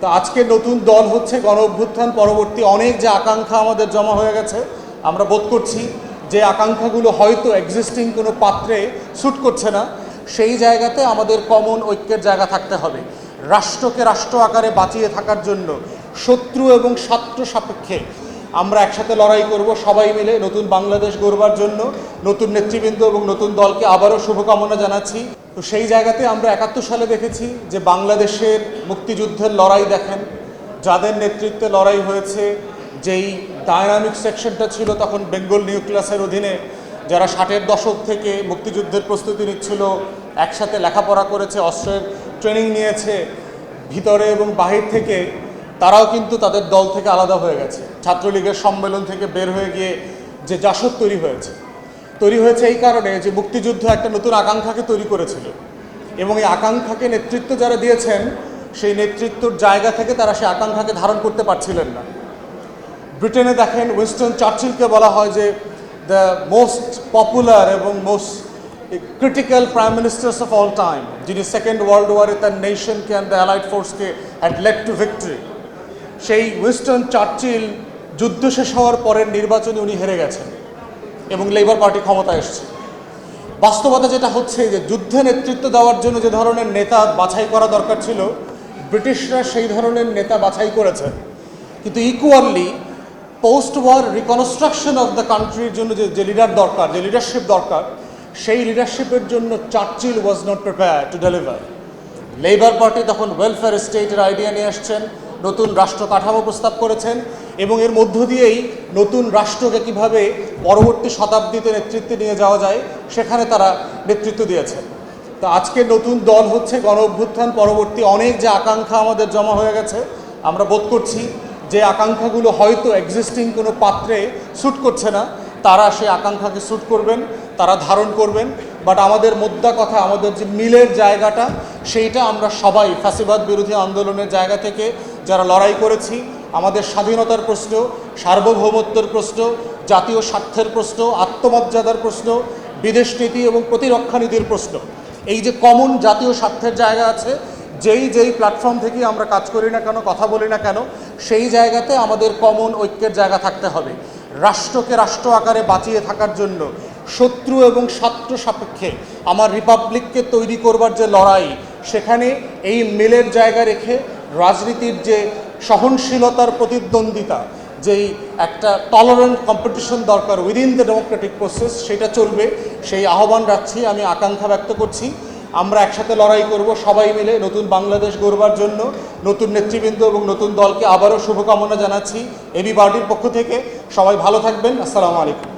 তো আজকে নতুন দল হচ্ছে গণ অভ্যুত্থান পরবর্তী অনেক যে আকাঙ্ক্ষা আমাদের জমা হয়ে গেছে, আমরা বোধ করছি যে আকাঙ্ক্ষাগুলো হয়তো এক্সিস্টিং কোনো পাত্রে শ্যুট করছে না, সেই জায়গাতে আমাদের কমন ঐক্যের জায়গা থাকতে হবে। রাষ্ট্রকে রাষ্ট্র আকারে বাঁচিয়ে থাকার জন্য শত্রু এবং ছাত্র সাপেক্ষে আমরা একসাথে লড়াই করব সবাই মিলে নতুন বাংলাদেশ গড়বার জন্য, নতুন নেতৃবৃন্দ এবং নতুন দলকে আবারও শুভকামনা জানাচ্ছি। তো সেই জায়গাতে আমরা একাত্তর সালে দেখেছি যে বাংলাদেশের মুক্তিযুদ্ধের লড়াই দেখেন, যাদের নেতৃত্বে লড়াই হয়েছে, যেই ডায়নামিক সেকশনটা ছিল তখন বেঙ্গল নিউক্লিয়াসের অধীনে, যারা ষাটের দশক থেকে মুক্তিযুদ্ধের প্রস্তুতি নিচ্ছিল, একসাথে লেখাপড়া করেছে, অস্ত্রের ট্রেনিং নিয়েছে, ভিতরে এবং বাহির থেকে তারাও কিন্তু তাদের দল থেকে আলাদা হয়ে গেছে। ছাত্রলীগের সম্মেলন থেকে বের হয়ে গিয়ে যে জাসদ তৈরি হয়েছে। তৈরি হয়েছে এই কারণে যে মুক্তিযুদ্ধ একটা নতুন আকাঙ্ক্ষাকে তৈরি করেছিল। এবং এই আকাঙ্ক্ষাকে নেতৃত্ব যারা দিয়েছেন, সেই নেতৃত্বর জায়গা থেকে তারা সেই আকাঙ্ক্ষাকে ধারণ করতে পারছিলেন না। ব্রিটেনে দেখেন উইনস্টন চার্চিলকে বলা হয় যে দ্য মোস্ট পপুলার এবং most critical prime ministers of all time যিনি সেকেন্ড ওয়ার্ল্ড ওয়ারে তার নেশনকে অ্যান্ড দ্য অ্যালাইড ফোর্সকে হ্যাড লেড টু ভিক্টরি সেই উইনস্টন চার্চিল যুদ্ধ শেষ হওয়ার পরের নির্বাচনে উনি হেরে গেছেন এবং লেবার পার্টি ক্ষমতায় এসছে। বাস্তবতা যেটা হচ্ছে যে যুদ্ধে নেতৃত্ব দেওয়ার জন্য যে ধরনের নেতা বাছাই করা দরকার ছিল, ব্রিটিশরা সেই ধরনের নেতা বাছাই করেছেন কিন্তু equally post war reconstruction of the কান্ট্রির জন্য যে যে লিডার দরকার, যে লিডারশিপ দরকার, সেই লিডারশিপের জন্য Churchill was not prepare to deliver labour party তখন ওয়েলফেয়ার স্টেটের আইডিয়া নিয়ে আসছেন। নতুন রাষ্ট্র কাঠামো প্রস্তাব করেছেন এবং এর মধ্য দিয়েই নতুন রাষ্ট্রকে কীভাবে পরবর্তী শতাব্দীতে নেতৃত্বে নিয়ে যাওয়া যায়, সেখানে তারা নেতৃত্ব দিয়েছেন। তো আজকে নতুন দল হচ্ছে গণ অভ্যুত্থান পরবর্তী অনেক যে আকাঙ্ক্ষা আমাদের জমা হয়ে গেছে, আমরা বোধ করছি যে আকাঙ্ক্ষাগুলো হয়তো এক্সিস্টিং কোনো পাত্রে স্যুট করছে না, তারা সেই আকাঙ্ক্ষাকে স্যুট করবেন, তারা ধারণ করবেন বাট আমাদের মোদ্দা কথা, আমাদের যে মিলের জায়গাটা, সেইটা আমরা সবাই ফ্যাসিবাদ বিরোধী আন্দোলনের জায়গা থেকে যারা লড়াই করেছি, আমাদের স্বাধীনতার প্রশ্ন, সার্বভৌমত্বের প্রশ্ন, জাতীয় স্বার্থের প্রশ্ন, আত্মমর্যাদার প্রশ্ন, বিদেশ নীতি এবং প্রতিরক্ষা নীতির প্রশ্ন। এই যে কমন জাতীয় স্বার্থের জায়গা আছে, যেই যেই প্ল্যাটফর্ম থেকে আমরা কাজ করি না কেন, কথা বলি না কেন, সেই জায়গাতে আমাদের কমন ঐক্যের জায়গা থাকতে হবে। রাষ্ট্রকে রাষ্ট্র আকারে বাঁচিয়ে থাকার জন্য শত্রু এবং ছাত্র সাপেক্ষে আমার রিপাবলিককে তৈরি করবার যে লড়াই, সেখানে এই মিলের জায়গা রেখে রাজনীতির যে সহনশীলতার প্রতিদ্বন্দ্বিতা, যেই একটা টলারেন্ট কম্পিটিশন দরকার উইদিন দ্য ডেমোক্রেটিক প্রসেস সেটা চলবে। সেই আহ্বান রাখছি, আমি আকাঙ্ক্ষা ব্যক্ত করছি। আমরা একসাথে লড়াই করব সবাই মিলে নতুন বাংলাদেশ গড়বার জন্য, নতুন নেতৃবৃন্দ এবং নতুন দলকে আবারও শুভকামনা জানাচ্ছি। এবি পার্টির পক্ষ থেকে সবাই ভালো থাকবেন। আসসালামু আলাইকুম।